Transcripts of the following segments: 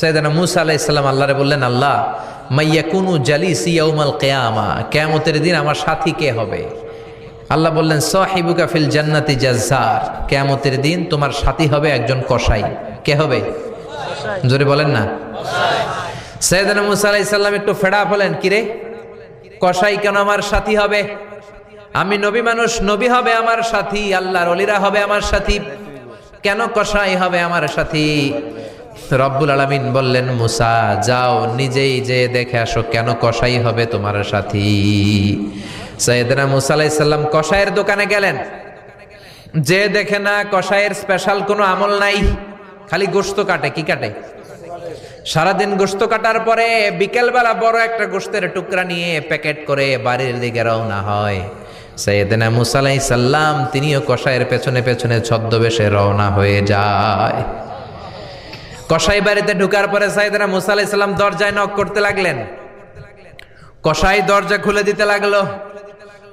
সৈয়দানা মুসা আলাহ ইসলাম আল্লাহরে বললেন, আল্লাহ মাইয়া কুনু জালি সিয়াউমাল কেয়ামা, কেয়ামতের দিন আমার সাথী কে হবে? আল্লাহ বললেন, সাহিবুকা ফিল জান্নাতি জাজ্জার, কেয়ামতের দিন তোমার সাথী হবে একজন কসাই। কে হবে? জোরে বলেন না। সৈয়দানা মুসা আলাহ ইসলাম একটু ফেড়া হলেন, কিরে, কসাই কেন আমার সাথী হবে? আমি নবী মানুষ, নবী হবে আমার সাথী, আল্লাহর অলিরা হবে আমার সাথী। কেন কসাই হবে আমার সাথী? রব্বুল আলামিন বললেন, মুসা, যাও, নিজেই যে দেখে আসো কেন কসাই হবে তোমার সাথী? সৈয়দনা মুসা আলাইসাল্লাম কসাইয়ের দোকানে গেলেন। যে দেখে না কসাইয়ের স্পেশাল কোনো আমল নাই, খালি গোস্ত কাটে, কি কাটে? সারাদিন গোস্ত কাটার পরে বিকেলবেলা বড় একটা গোস্তের টুকরা নিয়ে প্যাকেট করে বাড়ির দিকে রওনা হয়। সৈয়দনা মুসালাই সাল্লাম তিনিও কসাইয়ের পেছনে পেছনে ছদ্মবেশে রওনা হয়ে যায়। কসাই বাড়িতে ঢুকার পরে সাইদানা মুসা আলাইহিস সালাম দরজায় নক করতে লাগলেন। কসাই দরজা খুলে দিতে লাগল।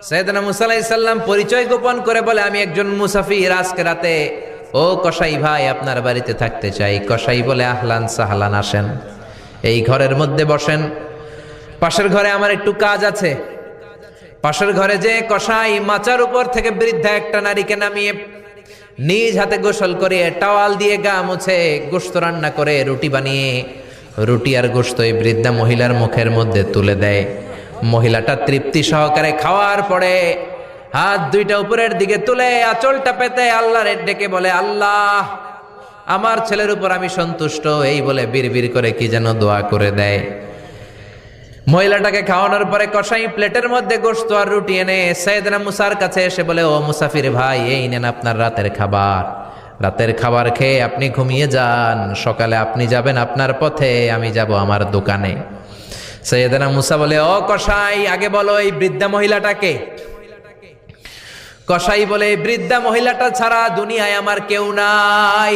সৈয়দনা মুসা আলাইহিস সালাম পরিচয় গোপন করে বলে, আমি একজন মুসাফির, আজকে রাতে। ও কসাই ভাই, আপনার বাড়িতে থাকতে চাই। কসাই বলে, আহলান সাহলান, আসেন। এই ঘরের মধ্যে বসেন। পাশের ঘরে আমার একটু কাজ আছে। পাশের ঘরে যে কসাই মাচার উপর থেকে বৃদ্ধা একটা নারীকে নামিয়ে নিজ হাতে গোসল করে টাওয়াল দিয়ে গা মুছে গোস্ত রান্না করে রুটি বানিয়ে, রুটি আর গোস্ত এই বৃদ্ধা মহিলার মুখের মধ্যে তুলে দেয়। মহিলাটা তৃপ্তি সহকারে খাওয়ার পরে হাত দুইটা উপরের দিকে তুলে আঁচলটা পেতে আল্লাহর ডেকে বলে, আল্লাহ, আমার ছেলের উপর আমি সন্তুষ্ট। এই বলে বিড়বিড় করে কি যেন দোয়া করে দেয়। মহিলাটাকে খাওয়ানোর পরে কষাই প্লেটের মধ্যে গোস্ত আর রুটি এনে সৈয়দনা মুসার কাছে এসে বলে, ও মুসাফির ভাই, এই নেন আপনার রাতের খাবার। রাতের খাবার খেয়ে আপনি ঘুমিয়ে যান। সকালে আপনি যাবেন আপনার পথে, আমি যাব আমার দোকানে। সৈয়দনা মুসা বলে, ও কষাই আগে বলো এই বৃদ্ধা মহিলাটাকে। কসাই বলে বৃদ্ধা মহিলাটা ছাড়া দুনিয়ায় আমার কেউ নাই।